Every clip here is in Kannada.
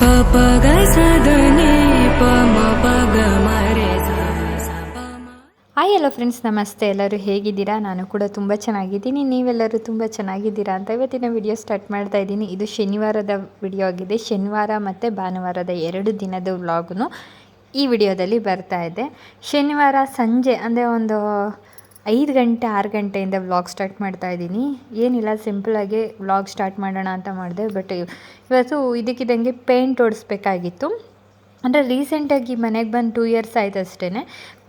ಹಾಯ್ ಎಲ್ಲ ಫ್ರೆಂಡ್ಸ್ ನಮಸ್ತೆ ಎಲ್ಲರೂ ಹೇಗಿದ್ದೀರಾ? ನಾನು ಕೂಡ ತುಂಬ ಚೆನ್ನಾಗಿದ್ದೀನಿ. ನೀವೆಲ್ಲರೂ ತುಂಬ ಚೆನ್ನಾಗಿದ್ದೀರಾ ಅಂತ ಇವತ್ತಿನ ವಿಡಿಯೋ ಸ್ಟಾರ್ಟ್ ಮಾಡ್ತಾ ಇದ್ದೀನಿ. ಇದು ಶನಿವಾರದ ವಿಡಿಯೋ ಆಗಿದೆ. ಶನಿವಾರ ಮತ್ತು ಭಾನುವಾರದ ಎರಡು ದಿನದ ವ್ಲಾಗ್ನು ಈ ವಿಡಿಯೋದಲ್ಲಿ ಬರ್ತಾ ಇದೆ. ಶನಿವಾರ ಸಂಜೆ ಅಂದರೆ ಒಂದು ಐದು ಗಂಟೆ, ಆರು ಗಂಟೆಯಿಂದ ವ್ಲಾಗ್ ಸ್ಟಾರ್ಟ್ ಮಾಡ್ತಾ ಇದ್ದೀನಿ. ಏನಿಲ್ಲ ಸಿಂಪಲಾಗಿ ವ್ಲಾಗ್ ಸ್ಟಾರ್ಟ್ ಮಾಡೋಣ ಅಂತ ಮಾಡಿದೆ ಬಟ್ ಇವತ್ತು ಇದಕ್ಕಿದ್ದಂಗೆ ಪೇಂಟ್ ಹೊಡಿಸ್ಬೇಕಾಗಿತ್ತು ಅಂದರೆ ರೀಸೆಂಟಾಗಿ ಮನೆಗೆ ಬಂದು ಟೂ ಇಯರ್ಸ್ ಆಯ್ತು ಅಷ್ಟೇ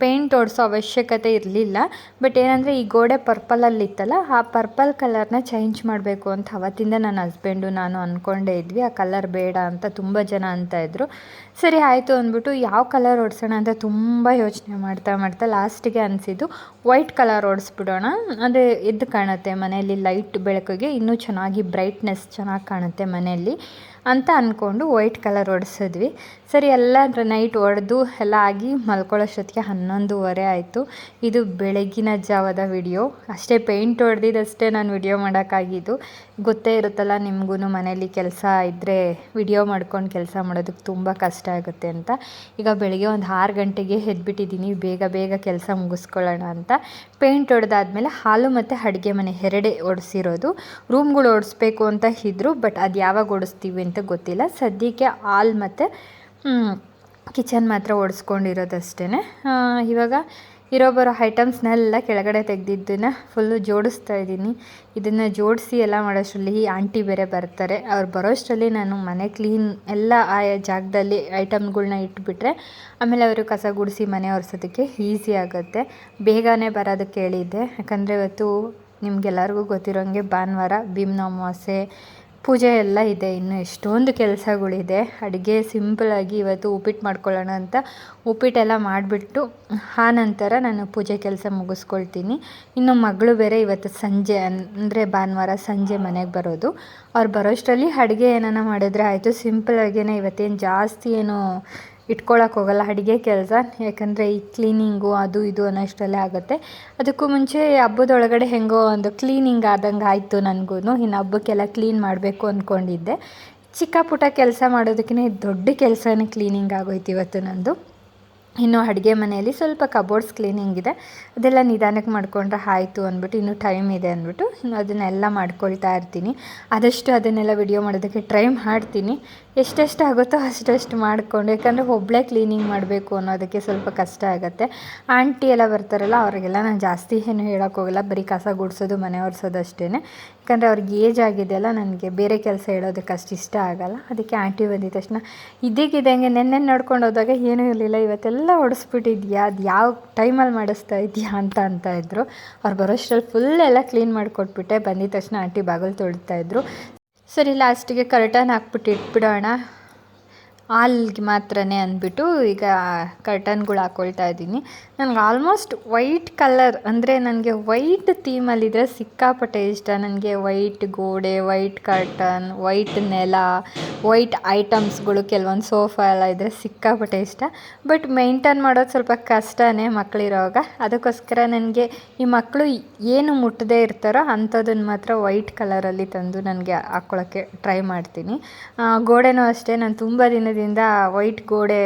ಪೇಂಟ್ ಹೊಡ್ಸೋ ಅವಶ್ಯಕತೆ ಇರಲಿಲ್ಲ. ಬಟ್ ಏನಂದರೆ ಈ ಗೋಡೆ ಪರ್ಪಲಲ್ಲಿ ಇತ್ತಲ್ಲ, ಆ ಪರ್ಪಲ್ ಕಲರ್ನ ಚೇಂಜ್ ಮಾಡಬೇಕು ಅಂತ ಅವತ್ತಿಂದ ನನ್ನ ಹಸ್ಬೆಂಡು ನಾನು ಅಂದ್ಕೊಂಡೇ ಇದ್ವಿ. ಆ ಕಲರ್ ಬೇಡ ಅಂತ ತುಂಬ ಜನ ಅಂತ ಇದ್ದರು ಸರಿ, ಆಯಿತು ಅಂದ್ಬಿಟ್ಟು ಯಾವ ಕಲರ್ ಹೊಡ್ಸೋಣ ಅಂತ ತುಂಬ ಯೋಚನೆ ಮಾಡ್ತಾ ಮಾಡ್ತಾ ಲಾಸ್ಟಿಗೆ ಅನಿಸಿದ್ದು ವೈಟ್ ಕಲರ್ ಓಡಿಸ್ಬಿಡೋಣ. ಅಂದರೆ ಎದ್ದು ಕಾಣುತ್ತೆ ಮನೆಯಲ್ಲಿ ಲೈಟ್ ಬೆಳಕಿಗೆ, ಇನ್ನೂ ಚೆನ್ನಾಗಿ ಬ್ರೈಟ್ನೆಸ್ ಚೆನ್ನಾಗಿ ಕಾಣುತ್ತೆ ಮನೆಯಲ್ಲಿ ಅಂತ ಅಂದ್ಕೊಂಡು ವೈಟ್ ಕಲರ್ ಹೊಡ್ಸಿದ್ವಿ ಸರಿ, ಎಲ್ಲ ನೈಟ್ ಹೊಡೆದು ಎಲ್ಲ ಆಗಿ ಮಲ್ಕೊಳ್ಳೋಷ್ಟೊತ್ತಿಗೆ ಹನ್ನೊಂದುವರೆ ಆಯಿತು. ಇದು ಬೆಳಗಿನ ಜಾವದ ವಿಡಿಯೋ ಅಷ್ಟೇ ಪೇಂಟ್ ಹೊಡೆದಿದ್ದಷ್ಟೇ ನಾನು ವಿಡಿಯೋ ಮಾಡೋಕ್ಕಾಗಿದ್ದು. ಗೊತ್ತೇ ಇರುತ್ತಲ್ಲ ನಿಮಗೂ ಮನೇಲಿ ಕೆಲಸ ಇದ್ದರೆ ವಿಡಿಯೋ ಮಾಡ್ಕೊಂಡು ಕೆಲಸ ಮಾಡೋದಕ್ಕೆ ತುಂಬ ಕಷ್ಟ ಆಗುತ್ತೆ ಅಂತ. ಈಗ ಬೆಳಗ್ಗೆ ಒಂದು ಆರು ಗಂಟೆಗೆ ಎದ್ಬಿಟ್ಟಿದ್ದೀನಿ. ಬೇಗ ಬೇಗ ಕೆಲಸ ಮುಗಿಸ್ಕೊಳ್ಳೋಣ ಅಂತ. ಪೇಂಟ್ ಹೊಡೆದಾದ್ಮೇಲೆ ಹಾಲು ಮತ್ತು ಅಡುಗೆ ಮನೆ ಎರಡೇ ಒಡಿಸಿರೋದು. ರೂಮ್ಗಳು ಓಡಿಸ್ಬೇಕು ಅಂತ ಇದ್ದರು ಬಟ್ ಅದು ಯಾವಾಗ ಓಡಿಸ್ತೀವಿ ಅಂತ ಗೊತ್ತಿಲ್ಲ. ಸದ್ಯಕ್ಕೆ ಹಾಲ್ ಮತ್ತು ಕಿಚನ್ ಮಾತ್ರ ಓಡಿಸ್ಕೊಂಡಿರೋದಷ್ಟೇ ಇವಾಗ ಇರೋ ಬರೋ ಐಟಮ್ಸ್ನೆಲ್ಲ ಕೆಳಗಡೆ ತೆಗೆದಿದ್ದನ್ನು ಫುಲ್ಲು ಜೋಡಿಸ್ತಾ ಇದ್ದೀನಿ. ಇದನ್ನು ಜೋಡಿಸಿ ಎಲ್ಲ ಮಾಡೋಷ್ಟರಲ್ಲಿ ಈ ಆಂಟಿ ಬೇರೆ ಬರ್ತಾರೆ. ಅವ್ರು ಬರೋಷ್ಟರಲ್ಲಿ ನಾನು ಮನೆ ಕ್ಲೀನ್ ಎಲ್ಲ ಆ ಜಾಗದಲ್ಲಿ ಐಟಮ್ಗಳ್ನ ಇಟ್ಬಿಟ್ರೆ ಆಮೇಲೆ ಅವರು ಕಸ ಗುಡಿಸಿ ಮನೆ ಒರೆಸೋದಕ್ಕೆ ಈಸಿ ಆಗುತ್ತೆ. ಬೇಗನೆ ಬರೋದಕ್ಕೆ ಹೇಳಿದ್ದೆ. ಯಾಕಂದರೆ ಇವತ್ತು ನಿಮ್ಗೆಲ್ಲರಿಗೂ ಗೊತ್ತಿರೋಂಗೆ ಭಾನುವಾರ ಭೀಮ್ನ ಅಮಾವಾಸ್ಯೆ ಪೂಜೆ ಎಲ್ಲ ಇದೆ, ಇನ್ನು ಎಷ್ಟೊಂದು ಕೆಲಸಗಳಿದೆ. ಅಡುಗೆ ಸಿಂಪಲಾಗಿ ಇವತ್ತು ಉಪ್ಪಿಟ್ಟು ಮಾಡ್ಕೊಳ್ಳೋಣ ಅಂತ ಉಪ್ಪಿಟ್ಟೆಲ್ಲ ಮಾಡಿಬಿಟ್ಟು, ಆ ನಂತರ ನಾನು ಪೂಜೆ ಕೆಲಸ ಮುಗಿಸ್ಕೊಳ್ತೀನಿ. ಇನ್ನು ಮಗಳು ಬೇರೆ ಇವತ್ತು ಸಂಜೆ, ಅಂದರೆ ಭಾನುವಾರ ಸಂಜೆ ಮನೆಗೆ ಬರೋದು. ಅವ್ರು ಬರೋಷ್ಟರಲ್ಲಿ ಅಡುಗೆ ಏನಾನ ಮಾಡಿದ್ರೆ ಆಯಿತು. ಸಿಂಪಲಾಗೇ ಇವತ್ತೇನು ಜಾಸ್ತಿ ಏನು ಇಟ್ಕೊಳಕ್ಕೆ ಹೋಗಲ್ಲ. ಅಡುಗೆ ಕೆಲಸ. ಯಾಕಂದರೆ ಈ ಕ್ಲೀನಿಂಗು ಅದು ಇದು ಅನ್ನೋಷ್ಟರಲ್ಲೇ ಆಗುತ್ತೆ. ಅದಕ್ಕೂ ಮುಂಚೆ ಹಬ್ಬದೊಳಗಡೆ ಹೆಂಗೋ ಒಂದು ಕ್ಲೀನಿಂಗ್ ಆದಂಗೆ ಆಯಿತು ನನಗೂ ಇನ್ನು ಹಬ್ಬಕ್ಕೆಲ್ಲ ಕ್ಲೀನ್ ಮಾಡಬೇಕು ಅಂದ್ಕೊಂಡಿದ್ದೆ ಚಿಕ್ಕ ಪುಟ್ಟ ಕೆಲಸ ಮಾಡೋದಕ್ಕಿಂತ ದೊಡ್ಡ ಕೆಲಸನೇ ಕ್ಲೀನಿಂಗ್ ಆಗೋಯ್ತು ಇವತ್ತು ನಂದು. ಇನ್ನು ಅಡುಗೆ ಮನೆಯಲ್ಲಿ ಸ್ವಲ್ಪ ಕಬೋರ್ಡ್ಸ್ ಕ್ಲೀನಿಂಗ್ ಇದೆ. ಅದೆಲ್ಲ ನಿಧಾನಕ್ಕೆ ಮಾಡಿಕೊಂಡ್ರೆ ಆಯಿತು ಅಂದ್ಬಿಟ್ಟು, ಇನ್ನೂ ಟೈಮ್ ಇದೆ ಅಂದ್ಬಿಟ್ಟು, ಇನ್ನು ಅದನ್ನೆಲ್ಲ ಮಾಡ್ಕೊಳ್ತಾ ಇರ್ತೀನಿ. ಆದಷ್ಟು ಅದನ್ನೆಲ್ಲ ವಿಡಿಯೋ ಮಾಡೋದಕ್ಕೆ ಟ್ರೈ ಮಾಡ್ತೀನಿ. ಎಷ್ಟೆಷ್ಟು ಆಗುತ್ತೋ ಅಷ್ಟೆಷ್ಟು ಮಾಡಿಕೊಂಡು, ಯಾಕಂದರೆ ಒಬ್ಬಳೇ ಕ್ಲೀನಿಂಗ್ ಮಾಡಬೇಕು ಅನ್ನೋದಕ್ಕೆ ಸ್ವಲ್ಪ ಕಷ್ಟ ಆಗುತ್ತೆ. ಆಂಟಿ ಎಲ್ಲ ಬರ್ತಾರಲ್ಲ, ಅವರಿಗೆಲ್ಲ ನಾನು ಜಾಸ್ತಿ ಏನು ಹೇಳೋಕ್ಕೋಗಲ್ಲ. ಬರೀ ಕಸ ಗುಡಿಸೋದು, ಮನೆ ಒರೆಸೋದು ಅಷ್ಟೇ ಯಾಕಂದರೆ ಅವ್ರಿಗೆ ಏಜ್ ಆಗಿದೆಯಲ್ಲ, ನನಗೆ ಬೇರೆ ಕೆಲಸ ಹೇಳೋದಕ್ಕೆ ಅಷ್ಟು ಇಷ್ಟ ಆಗಲ್ಲ. ಅದಕ್ಕೆ ಆಂಟಿ ಬಂದಿದ್ದ ತಕ್ಷಣ ಇದ್ದಕ್ಕಿದ್ದಂಗೆ ನೆನ್ನೆ ನೋಡ್ಕೊಂಡು ಹೋದಾಗ ಏನೂ ಇರಲಿಲ್ಲ, ಇವತ್ತೆಲ್ಲ ಹೊಡೆಸ್ಬಿಟ್ಟಿದ್ಯಾ ಅದು ಯಾವ ಟೈಮಲ್ಲಿ ಮಾಡಿಸ್ತಾ ಇದೆಯಾ? ಅಂತ ಅಂತ ಇದ್ದರು ಅವ್ರು ಬರೋಷ್ಟರಲ್ಲಿ ಫುಲ್ ಎಲ್ಲ ಕ್ಲೀನ್ ಮಾಡಿಕೊಟ್ಬಿಟ್ಟೆ. ಬಂದಿದ ತಕ್ಷಣ ಆಂಟಿ ಬಾಗಿಲು ತೊಳಿತಾಯಿದ್ರು ಸರಿ ಲಾಸ್ಟಿಗೆ ಕರ್ಟನ್ ಹಾಕ್ಬಿಟ್ಟು ಇಟ್ಬಿಡೋಣ ಹಾಲ್ಗೆ ಮಾತ್ರನೇ ಅಂದ್ಬಿಟ್ಟು ಈಗ ಕರ್ಟನ್ಗಳು ಹಾಕ್ಕೊಳ್ತಾ ಇದ್ದೀನಿ. ನನಗೆ ಆಲ್ಮೋಸ್ಟ್ ವೈಟ್ ಕಲರ್ ಅಂದರೆ ನನಗೆ ವೈಟ್ ಥೀಮಲ್ಲಿದ್ದರೆ ಸಿಕ್ಕಾಪಟ್ಟೆ ಇಷ್ಟ. ನನಗೆ ವೈಟ್ ಗೋಡೆ ವೈಟ್ ಕರ್ಟನ್ ವೈಟ್ ನೆಲ ವೈಟ್ ಐಟಮ್ಸ್ಗಳು ಕೆಲವೊಂದು ಸೋಫಾ ಎಲ್ಲ ಇದ್ದರೆ ಸಿಕ್ಕಾಪಟ್ಟೆ ಇಷ್ಟ. ಬಟ್ ಮೇಂಟೈನ್ ಮಾಡೋದು ಸ್ವಲ್ಪ ಕಷ್ಟನೇ ಮಕ್ಕಳಿರೋವಾಗ ಅದಕ್ಕೋಸ್ಕರ ನನಗೆ ಈ ಮಕ್ಕಳು ಏನು ಮುಟ್ಟದೇ ಇರ್ತಾರೋ ಅಂಥದ್ದನ್ನು ಮಾತ್ರ ವೈಟ್ ಕಲರಲ್ಲಿ ತಂದು ನನಗೆ ಹಾಕ್ಕೊಳ್ಳೋಕ್ಕೆ ಟ್ರೈ ಮಾಡ್ತೀನಿ. ಗೋಡೆನೂ ಅಷ್ಟೇ. ನಾನು ತುಂಬ ದಿನದಿಂದ ವೈಟ್ ಗೋಡೆ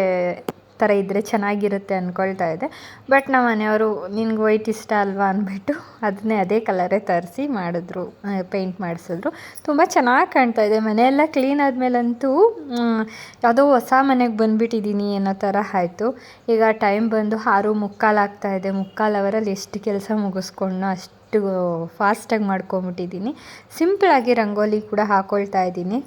ಥರ ಇದ್ದರೆ ಚೆನ್ನಾಗಿರುತ್ತೆ ಅಂದ್ಕೊಳ್ತಾ ಇದ್ದೆ. ಬಟ್ ನಮ್ಮ ಮನೆಯವರು, ನಿನಗೆ ವೈಟ್ ಇಷ್ಟ ಅಲ್ವಾ? ಅಂದ್ಬಿಟ್ಟು ಅದನ್ನೇ ಅದೇ ಕಲರೇ ತರಿಸಿ ಮಾಡಿದ್ರು ಪೇಂಟ್ ಮಾಡಿಸಿದ್ರು. ತುಂಬ ಚೆನ್ನಾಗಿ ಕಾಣ್ತಾ ಇದೆ. ಮನೆಯೆಲ್ಲ ಕ್ಲೀನ್ ಆದಮೇಲಂತೂ ಯಾವುದೋ ಹೊಸ ಮನೆಗೆ ಬಂದುಬಿಟ್ಟಿದ್ದೀನಿ ಅನ್ನೋ ಥರ ಆಯಿತು. ಈಗ ಟೈಮ್ ಬಂದು ಆರು ಮುಕ್ಕಾಲು ಆಗ್ತಾ ಇದೆ. ಮುಕ್ಕಾಲು ಅವರಲ್ಲಿ ಎಷ್ಟು ಕೆಲಸ ಮುಗಿಸ್ಕೊಂಡು ಅಷ್ಟು ಫಾಸ್ಟಾಗಿ ಮಾಡ್ಕೊಂಬಿಟ್ಟಿದ್ದೀನಿ ಸಿಂಪಲಾಗಿ ರಂಗೋಲಿ ಕೂಡ ಹಾಕ್ಕೊಳ್ತಾ ಇದ್ದೀನಿ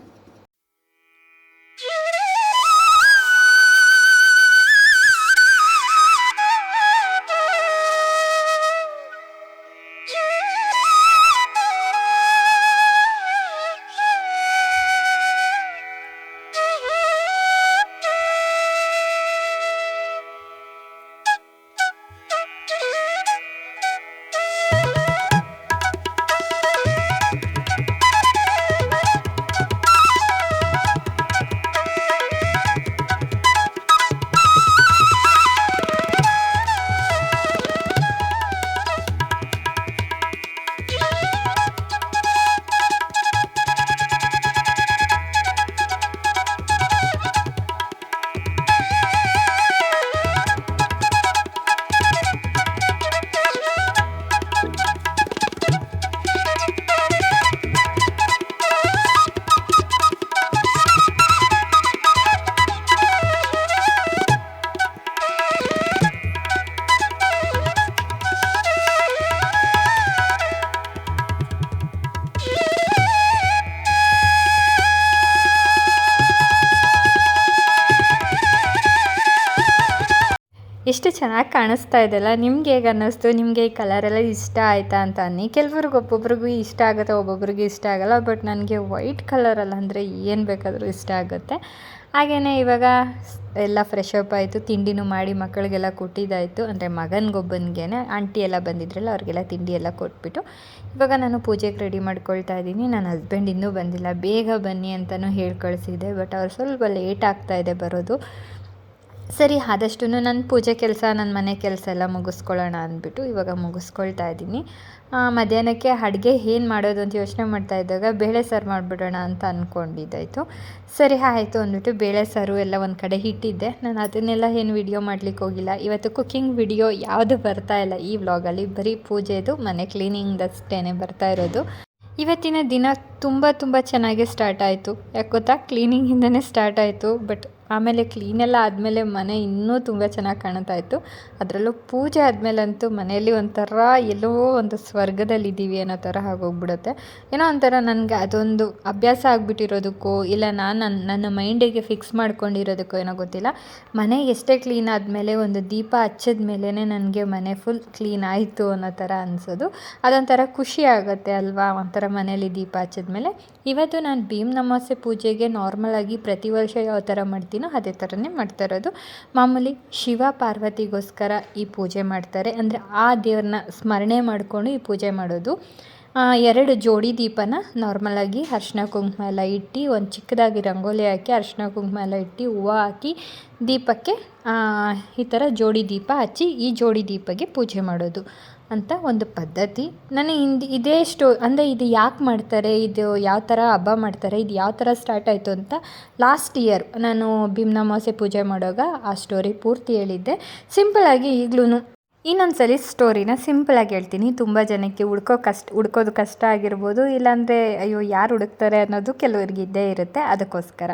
ಚೆನ್ನಾಗಿ ಕಾಣಿಸ್ತಾ ಇದೆಲ್ಲ ನಿಮ್ಗೆ ಹೇಗೆ ಅನ್ನಿಸ್ತು? ನಿಮಗೆ ಈ ಕಲರೆಲ್ಲ ಇಷ್ಟ ಆಯಿತಾ ಅಂತ ಅನ್ನಿ? ಕೆಲವ್ರಿಗೆ ಒಬ್ಬೊಬ್ರಿಗೂ ಇಷ್ಟ ಆಗುತ್ತೆ, ಒಬ್ಬೊಬ್ರಿಗೆ ಇಷ್ಟ ಆಗಲ್ಲ ಬಟ್ ನನಗೆ ವೈಟ್ ಕಲರಲ್ಲ ಅಂದರೆ ಏನು ಬೇಕಾದರೂ ಇಷ್ಟ ಆಗುತ್ತೆ. ಹಾಗೆಯೇ ಇವಾಗ ಎಲ್ಲ ಫ್ರೆಶ್ ಅಪ್ ಆಯಿತು, ತಿಂಡಿನೂ ಮಾಡಿ ಮಕ್ಕಳಿಗೆಲ್ಲ ಕೊಟ್ಟಿದ್ದಾಯಿತು. ಅಂದರೆ ಮಗನಿಗೊಬ್ಬನಿಗೆ ಆಂಟಿ ಎಲ್ಲ ಬಂದಿದ್ರಲ್ಲ, ಅವ್ರಿಗೆಲ್ಲ ತಿಂಡಿ ಎಲ್ಲ ಕೊಟ್ಬಿಟ್ಟು. ಇವಾಗ ನಾನು ಪೂಜೆಗೆ ರೆಡಿ ಮಾಡ್ಕೊಳ್ತಾ ಇದ್ದೀನಿ. ನನ್ನ ಹಸ್ಬೆಂಡ್ ಇನ್ನೂ ಬಂದಿಲ್ಲ. ಬೇಗ ಬನ್ನಿ ಅಂತಲೂ ಹೇಳಿ ಕಳಿಸಿದ್ದೆ ಬಟ್ ಅವ್ರು ಸ್ವಲ್ಪ ಲೇಟ್ ಆಗ್ತಾ ಇದೆ ಬರೋದು. ಸರಿ ಆದಷ್ಟು ನನ್ನ ಪೂಜೆ ಕೆಲಸ ನನ್ನ ಮನೆ ಕೆಲಸ ಎಲ್ಲ ಮುಗಿಸ್ಕೊಳ್ಳೋಣ ಅಂದ್ಬಿಟ್ಟು ಇವಾಗ ಮುಗಿಸ್ಕೊಳ್ತಾ ಇದ್ದೀನಿ. ಮಧ್ಯಾಹ್ನಕ್ಕೆ ಅಡುಗೆ ಏನು ಮಾಡೋದು ಅಂತ ಯೋಚನೆ ಮಾಡ್ತಾ ಇದ್ದಾಗ ಬೇಳೆ ಸಾರು ಮಾಡಿಬಿಡೋಣ ಅಂತ ಅಂದ್ಕೊಂಡಿದ್ದಾಯಿತು ಸರಿ, ಆಯಿತು ಅಂದ್ಬಿಟ್ಟು ಬೇಳೆ ಸಾರು ಎಲ್ಲ ಒಂದು ಕಡೆ ಇಟ್ಟಿದ್ದೆ. ನಾನು ಅದನ್ನೆಲ್ಲ ಏನು ವಿಡಿಯೋ ಮಾಡ್ಲಿಕ್ಕೆ ಹೋಗಿಲ್ಲ. ಇವತ್ತು ಕುಕ್ಕಿಂಗ್ ವಿಡಿಯೋ ಯಾವುದು ಬರ್ತಾ ಇಲ್ಲ ಈ ವ್ಲಾಗಲ್ಲಿ ಬರೀ ಪೂಜೆದು, ಮನೆ ಕ್ಲೀನಿಂಗ್ದಷ್ಟೇ ಬರ್ತಾ ಇರೋದು. ಇವತ್ತಿನ ದಿನ ತುಂಬ ತುಂಬ ಚೆನ್ನಾಗಿ ಸ್ಟಾರ್ಟ್ ಆಯಿತು. ಯಾಕೆ ಗೊತ್ತಾ? ಕ್ಲೀನಿಂಗಿಂದನೇ ಸ್ಟಾರ್ಟ್ ಆಯಿತು ಬಟ್ ಆಮೇಲೆ ಕ್ಲೀನೆಲ್ಲ ಆದಮೇಲೆ ಮನೆ ಇನ್ನೂ ತುಂಬ ಚೆನ್ನಾಗಿ ಕಾಣ್ತಾ ಇತ್ತು. ಅದರಲ್ಲೂ ಪೂಜೆ ಆದಮೇಲಂತೂ ಮನೆಯಲ್ಲಿ ಒಂಥರ ಎಲ್ಲೋ ಒಂದು ಸ್ವರ್ಗದಲ್ಲಿದ್ದೀವಿ ಅನ್ನೋ ಥರ ಆಗೋಗ್ಬಿಡುತ್ತೆ. ಏನೋ ಒಂಥರ ನನಗೆ ಅದೊಂದು ಅಭ್ಯಾಸ ಆಗಿಬಿಟ್ಟಿರೋದಕ್ಕೋ, ಇಲ್ಲ ನಾನು ನನ್ನ ನನ್ನ ಮೈಂಡಿಗೆ ಫಿಕ್ಸ್ ಮಾಡ್ಕೊಂಡಿರೋದಕ್ಕೋ ಏನೋ ಗೊತ್ತಿಲ್ಲ. ಮನೆ ಎಷ್ಟೇ ಕ್ಲೀನ್ ಆದಮೇಲೆ ಒಂದು ದೀಪ ಹಚ್ಚಿದ ಮೇಲೇ ನನಗೆ ಮನೆ ಫುಲ್ ಕ್ಲೀನ್ ಆಯಿತು ಅನ್ನೋ ಥರ ಅನಿಸೋದು. ಅದೊಂಥರ ಖುಷಿ ಆಗುತ್ತೆ ಅಲ್ವಾ ಒಂಥರ ಮನೆಯಲ್ಲಿ ದೀಪ ಹಚ್ಚಿದ್ಮೇಲೆ ಇವತ್ತು ನಾನು ಭೀಮ್ ನಮಾಸೆ ಪೂಜೆಗೆ ನಾರ್ಮಲಾಗಿ ಪ್ರತಿ ವರ್ಷ ಯಾವ ಥರ ಮಾಡ್ತೀನೋ ಅದೇ ಥರನೇ ಮಾಡ್ತಾ ಇರೋದು. ಮಾಮೂಲಿ ಶಿವ ಪಾರ್ವತಿಗೋಸ್ಕರ ಈ ಪೂಜೆ ಮಾಡ್ತಾರೆ. ಅಂದರೆ ಆ ದೇವ್ರನ್ನ ಸ್ಮರಣೆ ಮಾಡಿಕೊಂಡು ಈ ಪೂಜೆ ಮಾಡೋದು. ಎರಡು ಜೋಡಿ ದೀಪನ ನಾರ್ಮಲಾಗಿ ಅರ್ಶಿನ ಕುಂಕುಮ ಎಲ್ಲ ಇಟ್ಟು, ಒಂದು ಚಿಕ್ಕದಾಗಿ ರಂಗೋಲಿ ಹಾಕಿ, ಅರ್ಶಿನ ಕುಂಕುಮ ಎಲ್ಲ ಇಟ್ಟು, ಹೂವು ಹಾಕಿ ದೀಪಕ್ಕೆ ಈ ಥರ ಜೋಡಿ ದೀಪ ಹಚ್ಚಿ ಈ ಜೋಡಿ ದೀಪಕ್ಕೆ ಪೂಜೆ ಮಾಡೋದು. ಅಂತ ಒಂದು ಪದ್ಧತಿ. ನನಗೆ ಹಿಂದೆ ಇದೇ ಸ್ಟೋ ಅಂದರೆ ಇದು ಯಾಕೆ ಮಾಡ್ತಾರೆ, ಇದು ಯಾವ ಥರ ಹಬ್ಬ ಮಾಡ್ತಾರೆ, ಇದು ಯಾವ ಥರ ಸ್ಟಾರ್ಟ್ ಆಯಿತು ಅಂತ ಲಾಸ್ಟ್ ಇಯರ್ ನಾನು ಭೀಮ್ನಮಾಸೆ ಪೂಜೆ ಮಾಡುವಾಗ ಆ ಸ್ಟೋರಿ ಪೂರ್ತಿ ಹೇಳಿದ್ದೆ. ಸಿಂಪಲ್ಲಾಗಿ ಈಗಲೂ ಇನ್ನೊಂದು ಸಲ ಸ್ಟೋರಿನ ಸಿಂಪಲಾಗಿ ಹೇಳ್ತೀನಿ. ತುಂಬ ಜನಕ್ಕೆ ಹುಡ್ಕೋ ಕಷ್ಟ, ಹುಡ್ಕೋದು ಕಷ್ಟ ಆಗಿರ್ಬೋದು, ಇಲ್ಲಾಂದರೆ ಅಯ್ಯೋ ಯಾರು ಹುಡುಕ್ತಾರೆ ಅನ್ನೋದು ಕೆಲವರಿಗೆ ಇದ್ದೇ ಇರುತ್ತೆ. ಅದಕ್ಕೋಸ್ಕರ.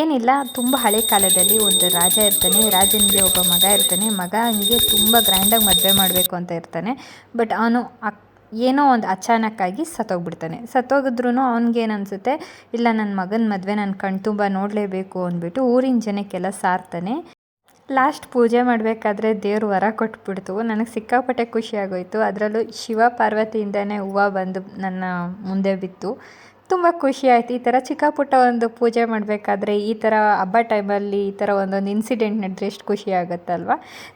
ಏನಿಲ್ಲ, ತುಂಬ ಹಳೆ ಕಾಲದಲ್ಲಿ ಒಂದು ರಾಜ ಇರ್ತಾನೆ. ರಾಜನಿಗೆ ಒಬ್ಬ ಮಗ ಇರ್ತಾನೆ. ಮಗ ಹಂಗೆ ತುಂಬ ಗ್ರ್ಯಾಂಡಾಗಿ ಮದುವೆ ಮಾಡಬೇಕು ಅಂತ ಇರ್ತಾನೆ. ಬಟ್ ಅವನು ಏನೋ ಒಂದು ಅಚಾನಕ್ಕಾಗಿ ಸತ್ತೋಗ್ಬಿಡ್ತಾನೆ. ಸತ್ತೋಗಿದ್ರೂ ಅವ್ನಿಗೇನು ಅನಿಸುತ್ತೆ? ಇಲ್ಲ ನನ್ನ ಮಗನ ಮದುವೆ ನಾನು ಕಣ್ತುಂಬ ನೋಡಲೇಬೇಕು ಅಂದ್ಬಿಟ್ಟು ಊರಿನ ಜನಕ್ಕೆಲ್ಲ ಸಾರ್ತಾನೆ. ಲಾಸ್ಟ್ ಪೂಜೆ ಮಾಡಬೇಕಾದ್ರೆ ದೇವ್ರು ವರ ಕೊಟ್ಬಿಡ್ತು. ನನಗೆ ಸಿಕ್ಕಾಪಟ್ಟೆ ಖುಷಿಯಾಗೋಯಿತು ಅದರಲ್ಲೂ ಶಿವ ಪಾರ್ವತಿಯಿಂದನೇ ಹೂವು ಬಂದು ನನ್ನ ಮುಂದೆ ಬಿತ್ತು. ತುಂಬ ಖುಷಿ ಆಯಿತು. ಈ ಥರ ಚಿಕ್ಕ ಪುಟ್ಟ ಒಂದು ಪೂಜೆ ಮಾಡಬೇಕಾದ್ರೆ ಈ ಥರ ಹಬ್ಬ ಟೈಮಲ್ಲಿ ಈ ಥರ ಒಂದೊಂದು ಇನ್ಸಿಡೆಂಟ್ ನಡೆದ್ರೆ ಎಷ್ಟು ಖುಷಿ ಆಗುತ್ತಲ್ವ?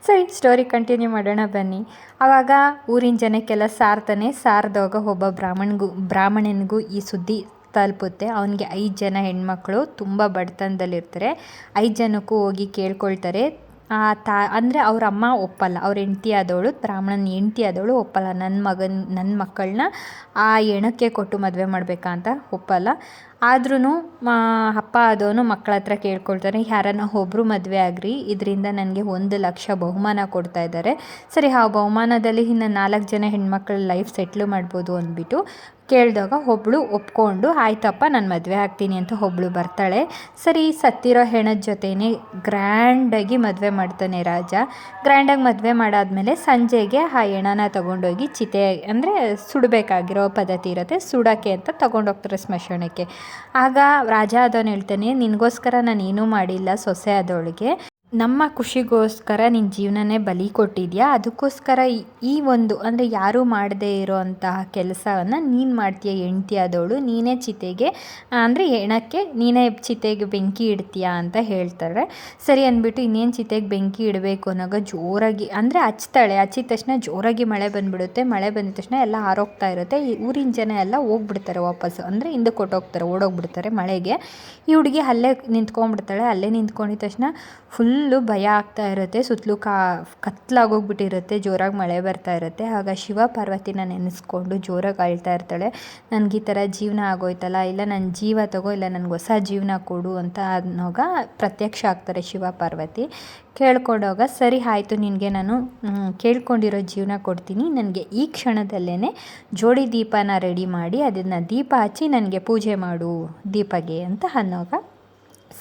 ಸರಿ ಸ್ಟೋರಿ ಕಂಟಿನ್ಯೂ ಮಾಡೋಣ ಬನ್ನಿ. ಆವಾಗ ಊರಿನ ಜನಕ್ಕೆಲ್ಲ ಸಾರ್ತಾನೆ ಸಾರ್ದಾಗ ಒಬ್ಬ ಬ್ರಾಹ್ಮಣಿಗೂ, ಬ್ರಾಹ್ಮಣನಿಗೂ ಈ ಸುದ್ದಿ ತಲುಪುತ್ತೆ ಅವನಿಗೆ ಐದು ಜನ ಹೆಣ್ಮಕ್ಳು ತುಂಬ ಬಡತನದಲ್ಲಿರ್ತಾರೆ. ಐದು ಜನಕ್ಕೂ ಹೋಗಿ ಕೇಳ್ಕೊಳ್ತಾರೆ. ಆ ತಾ, ಅಂದರೆ ಅವ್ರ ಅಮ್ಮ ಒಪ್ಪಲ್ಲ. ಅವ್ರ ಹೆಂಡ್ತಿ ಆದವಳು, ಬ್ರಾಹ್ಮಣನ ಹೆಂಡ್ತಿ ಆದವಳು ಒಪ್ಪಲ್ಲ. ನನ್ನ ಮಗನ ನನ್ನ ಮಕ್ಕಳನ್ನ ಆ ಹೆಣಕ್ಕೆ ಕೊಟ್ಟು ಮದುವೆ ಮಾಡಬೇಕಾ ಅಂತ ಒಪ್ಪಲ್ಲ. ಆದ್ರೂ ಅಪ್ಪ ಆದವನು ಮಕ್ಕಳ ಹತ್ರ ಕೇಳ್ಕೊಳ್ತಾನೆ ಯಾರನ್ನ ಒಬ್ಬರು ಮದುವೆ ಆಗ್ರಿ, ಇದರಿಂದ ನನಗೆ ಒಂದು ಲಕ್ಷ ಬಹುಮಾನ ಕೊಡ್ತಾ ಇದ್ದಾರೆ ಸರಿ, ಆ ಬಹುಮಾನದಲ್ಲಿ ಇನ್ನು ನಾಲ್ಕು ಜನ ಹೆಣ್ಮಕ್ಳ ಲೈಫ್ ಸೆಟ್ಲ್ ಮಾಡ್ಬೋದು ಅಂದ್ಬಿಟ್ಟು ಕೇಳಿದಾಗ ಒಬ್ಬಳು ಒಪ್ಕೊಂಡು, ಆಯ್ತಪ್ಪ, ನಾನು ಮದುವೆ ಆಗ್ತೀನಿ ಅಂತ ಒಬ್ಬಳು ಬರ್ತಾಳೆ. ಸರಿ, ಸತ್ತಿರೋ ಹೆಣದ ಜೊತೆಯೇ ಗ್ರ್ಯಾಂಡಾಗಿ ಮದುವೆ ಮಾಡ್ತಾನೆ ರಾಜ. ಗ್ರ್ಯಾಂಡಾಗಿ ಮದುವೆ ಮಾಡಾದ್ಮೇಲೆ ಸಂಜೆಗೆ ಆ ಹೆಣನ ತೊಗೊಂಡೋಗಿ ಚಿತೆ, ಅಂದರೆ ಸುಡಬೇಕಾಗಿರೋ ಪದ್ಧತಿ ಇರುತ್ತೆ, ಸುಡೋಕ್ಕೆ ಅಂತ ತೊಗೊಂಡೋಗ್ತಾರೆ ಸ್ಮಶಾನಕ್ಕೆ. ಆಗ ರಾಜ ಅದನ್ನು ಹೇಳ್ತಾನೆ ನಿನಗೋಸ್ಕರ ನಾನು ಏನೂ ಮಾಡಿಲ್ಲ ಸೊಸೆ ಆದವಳಿಗೆ ನಮ್ಮ ಖುಷಿಗೋಸ್ಕರ ನಿನ್ನ ಜೀವನನೇ ಬಲಿ ಕೊಟ್ಟಿದ್ಯಾ? ಅದಕ್ಕೋಸ್ಕರ ಈ- ಒಂದು, ಅಂದರೆ ಯಾರೂ ಮಾಡದೇ ಇರೋವಂತಹ ಕೆಲಸವನ್ನು ನೀನು ಮಾಡ್ತೀಯ ಹೆಂಡ್ತಿ ಆದವಳು, ನೀನೇ ಚಿತೆಗೆ, ಅಂದರೆ ಹೆಣಕ್ಕೆ ನೀನೇ ಚಿತೆಗೆ ಬೆಂಕಿ ಇಡ್ತೀಯಾ ಅಂತ ಹೇಳ್ತಾರೆ. ಸರಿ ಅಂದ್ಬಿಟ್ಟು ಇನ್ನೇನು ಚಿತೆಗೆ ಬೆಂಕಿ ಇಡಬೇಕು ಅನ್ನೋಗ ಜೋರಾಗಿ, ಅಂದರೆ ಹಚ್ತಾಳೆ, ಹಚ್ಚಿದ ತಕ್ಷಣ ಜೋರಾಗಿ ಮಳೆ ಬಂದುಬಿಡುತ್ತೆ. ಮಳೆ ಬಂದ ತಕ್ಷಣ ಎಲ್ಲ ಹಾರೋಗ್ತಾ ಇರುತ್ತೆ. ಈ ಊರಿನ ಜನ ಎಲ್ಲ ಹೋಗ್ಬಿಡ್ತಾರೆ ವಾಪಸ್ಸು ಅಂದರೆ ಹಿಂದಕ್ಕೆ ಕೊಟ್ಟೋಗ್ತಾರೆ, ಓಡೋಗ್ಬಿಡ್ತಾರೆ ಮಳೆಗೆ. ಈ ಹುಡುಗಿ ಅಲ್ಲೇ ನಿಂತ್ಕೊಂಡ್ಬಿಡ್ತಾಳೆ. ಅಲ್ಲೇ ನಿಂತ್ಕೊಂಡಿದ ತಕ್ಷಣ ಫುಲ್ಲು ಭಯ ಆಗ್ತಾ ಇರುತ್ತೆ, ಸುತ್ತಲೂ ಕಾ, ಕತ್ಲಾಗೋಗ್ಬಿಟ್ಟಿರುತ್ತೆ, ಜೋರಾಗಿ ಮಳೆ ಬರ್ತಾ ಇರುತ್ತೆ. ಆಗ ಶಿವ ಪಾರ್ವತಿನ ನೆನೆಸ್ಕೊಂಡು ಜೋರಾಗಿ ಅಳ್ತಾ ಇರ್ತಾಳೆ. ನನಗೆ ಈ ಥರ ಜೀವನ ಆಗೋಯ್ತಲ್ಲ, ಇಲ್ಲ ನನ್ನ ಜೀವ ತಗೋ, ಇಲ್ಲ ನನಗೆ ಹೊಸ ಜೀವನ ಕೊಡು ಅಂತ ಅನ್ನೋಗ ಪ್ರತ್ಯಕ್ಷ ಆಗ್ತಾರೆ ಶಿವ ಪಾರ್ವತಿ. ಕೇಳ್ಕೊಂಡೋಗ, ಸರಿ ಆಯಿತು, ನಿನಗೆ ನಾನು ಕೇಳ್ಕೊಂಡಿರೋ ಜೀವನ ಕೊಡ್ತೀನಿ. ನನಗೆ ಈ ಕ್ಷಣದಲ್ಲೇ ಜೋಡಿ ದೀಪನ ರೆಡಿ ಮಾಡಿ ಅದನ್ನು ದೀಪ ಹಚ್ಚಿ ನನಗೆ ಪೂಜೆ ಮಾಡು ದೀಪಗೆ ಅಂತ ಅನ್ನೋಗ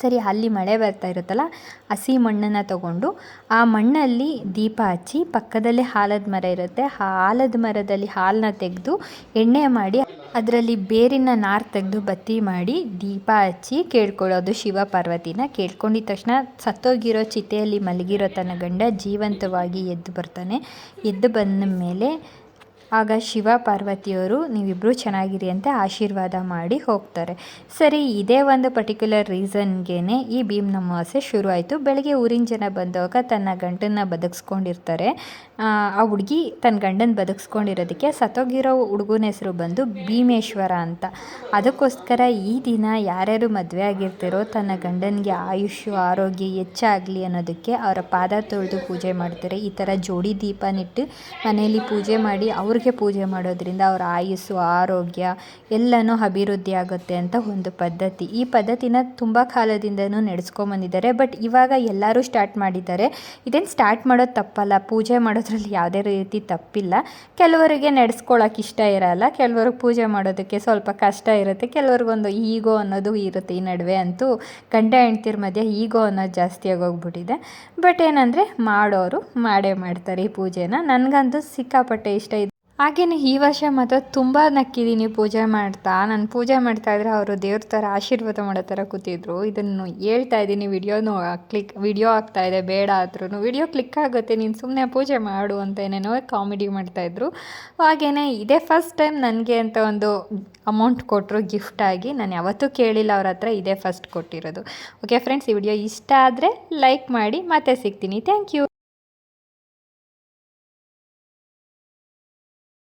ಸರಿ, ಅಲ್ಲಿ ಮಳೆ ಬರ್ತಾ ಇರುತ್ತಲ್ಲ, ಹಸಿ ಮಣ್ಣನ್ನು ತಗೊಂಡು ಆ ಮಣ್ಣಲ್ಲಿ ದೀಪ ಹಚ್ಚಿ ಪಕ್ಕದಲ್ಲೇ ಆಲದ ಮರ ಇರುತ್ತೆ. ಆ ಹಾಲದ ಮರದಲ್ಲಿ ಹಾಲನ್ನ ತೆಗೆದು ಎಣ್ಣೆ ಮಾಡಿ ಅದರಲ್ಲಿ ಬೇರಿನ ನಾರು ತೆಗೆದು ಬತ್ತಿ ಮಾಡಿ ದೀಪ ಹಚ್ಚಿ ಕೇಳ್ಕೊಳ್ಳೋದು ಶಿವ ಪಾರ್ವತಿನ. ಕೇಳ್ಕೊಂಡಿದ ತಕ್ಷಣ ಸತ್ತೋಗಿರೋ ಚಿತೆಯಲ್ಲಿ ಮಲಗಿರೋ ತನ್ನ ಗಂಡ ಜೀವಂತವಾಗಿ ಎದ್ದು ಬರ್ತಾನೆ. ಎದ್ದು ಬಂದ ಮೇಲೆ ಆಗ ಶಿವ ಪಾರ್ವತಿಯವರು ನೀವಿಬ್ಬರೂ ಚೆನ್ನಾಗಿರಿ ಅಂತ ಆಶೀರ್ವಾದ ಮಾಡಿ ಹೋಗ್ತಾರೆ. ಸರಿ, ಇದೇ ಒಂದು ಪರ್ಟಿಕ್ಯುಲರ್ ರೀಸನ್ಗೇ ಈ ಭೀಮ್ ಶುರು ಆಯಿತು ಬೆಳಗ್ಗೆ ಊರಿನ ಜನ ಬಂದಾಗ ತನ್ನ ಗಂಡನ್ನ ಬದುಕಿಸ್ಕೊಂಡಿರ್ತಾರೆ. ಆ ಹುಡುಗಿ ತನ್ನ ಗಂಡನ ಬದುಕಿಸ್ಕೊಂಡಿರೋದಕ್ಕೆ ಸತ್ತೋಗಿರೋ ಹುಡುಗನ ಹೆಸರು ಬಂದು ಭೀಮೇಶ್ವರ ಅಂತ. ಅದಕ್ಕೋಸ್ಕರ ಈ ದಿನ ಯಾರ್ಯಾರು ಮದುವೆ ಆಗಿರ್ತಿರೋ, ತನ್ನ ಗಂಡನಿಗೆ ಆಯುಷ್ಯು, ಆರೋಗ್ಯ ಹೆಚ್ಚಾಗಲಿ ಅನ್ನೋದಕ್ಕೆ ಅವರ ಪಾದ ತೊಳೆದು ಪೂಜೆ ಮಾಡ್ತಾರೆ. ಈ ಥರ ಜೋಡಿ ದೀಪನಿಟ್ಟು ಮನೆಯಲ್ಲಿ ಪೂಜೆ ಮಾಡಿ ಅವ್ರಿಗೆ ಪೂಜೆ ಮಾಡೋದ್ರಿಂದ ಅವರ ಆಯುಸ್ಸು, ಆರೋಗ್ಯ ಎಲ್ಲನೂ ಅಭಿವೃದ್ಧಿ ಆಗುತ್ತೆ ಅಂತ ಒಂದು ಪದ್ಧತಿ. ಈ ಪದ್ಧತಿನ ತುಂಬ ಕಾಲದಿಂದನೂ ನಡೆಸ್ಕೊಂಬಂದಿದ್ದಾರೆ. ಬಟ್ ಇವಾಗ ಎಲ್ಲರೂ ಸ್ಟಾರ್ಟ್ ಮಾಡಿದ್ದಾರೆ. ಇದೇನು ಸ್ಟಾರ್ಟ್ ಮಾಡೋದು ತಪ್ಪಲ್ಲ. ಪೂಜೆ ಮಾಡೋದ್ರಲ್ಲಿ ಯಾವುದೇ ರೀತಿ ತಪ್ಪಿಲ್ಲ. ಕೆಲವರಿಗೆ ನಡೆಸ್ಕೊಳಕ್ಕೆ ಇಷ್ಟ ಇರಲ್ಲ. ಕೆಲವರು ಪೂಜೆ ಮಾಡೋದಕ್ಕೆ ಸ್ವಲ್ಪ ಕಷ್ಟ ಇರುತ್ತೆ. ಕೆಲವ್ರಿಗೊಂದು ಈಗೋ ಅನ್ನೋದು ಇರುತ್ತೆ ಈ ನಡುವೆ ಅಂತೂ ಗಂಡ ಹೆಂಡ್ತಿರ ಮಧ್ಯೆ ಈಗೋ ಅನ್ನೋದು ಜಾಸ್ತಿ ಹೋಗ್ಬಿಟ್ಟಿದೆ ಬಟ್ ಏನಂದರೆ ಮಾಡೋರು ಮಾಡೇ ಮಾಡ್ತಾರೆ ಈ ಪೂಜೆನ. ನನಗಂತೂ ಸಿಕ್ಕಾಪಟ್ಟೆ ಇಷ್ಟ ಇದೆ. ಹಾಗೆಯೇ ಈ ವರ್ಷ ಮಾತ್ರ ತುಂಬ ನಕ್ಕಿದ್ದೀನಿ ಪೂಜೆ ಮಾಡ್ತಾ. ನಾನು ಪೂಜೆ ಮಾಡ್ತಾ ಇದ್ರೆ ಅವರು ದೇವ್ರ ಥರ ಆಶೀರ್ವಾದ ಮಾಡೋ ಥರ ಕೂತಿದ್ರು. ಇದನ್ನು ಹೇಳ್ತಾ ಇದ್ದೀನಿ ವಿಡಿಯೋನು ಕ್ಲಿಕ್ ವಿಡಿಯೋ ಆಗ್ತಾ ಇದೆ, ಬೇಡ ಆದ್ರೂ ವಿಡಿಯೋ ಕ್ಲಿಕ್ ಆಗುತ್ತೆ, ನೀನು ಸುಮ್ಮನೆ ಪೂಜೆ ಮಾಡು ಅಂತ ಏನೇನೋ ಕಾಮಿಡಿ ಮಾಡ್ತಾಯಿದ್ರು ಹಾಗೇ ಇದೇ ಫಸ್ಟ್ ಟೈಮ್ ನನಗೆ ಅಂತ ಒಂದು ಅಮೌಂಟ್ ಕೊಟ್ಟರು ಗಿಫ್ಟಾಗಿ ನಾನು ಯಾವತ್ತೂ ಕೇಳಿಲ್ಲ ಅವ್ರ ಹತ್ರ, ಇದೇ ಫಸ್ಟ್ ಕೊಟ್ಟಿರೋದು. ಓಕೆ ಫ್ರೆಂಡ್ಸ್ ಈ ವಿಡಿಯೋ ಇಷ್ಟ ಆದರೆ ಲೈಕ್ ಮಾಡಿ, ಮತ್ತೆ ಸಿಗ್ತೀನಿ. Thank you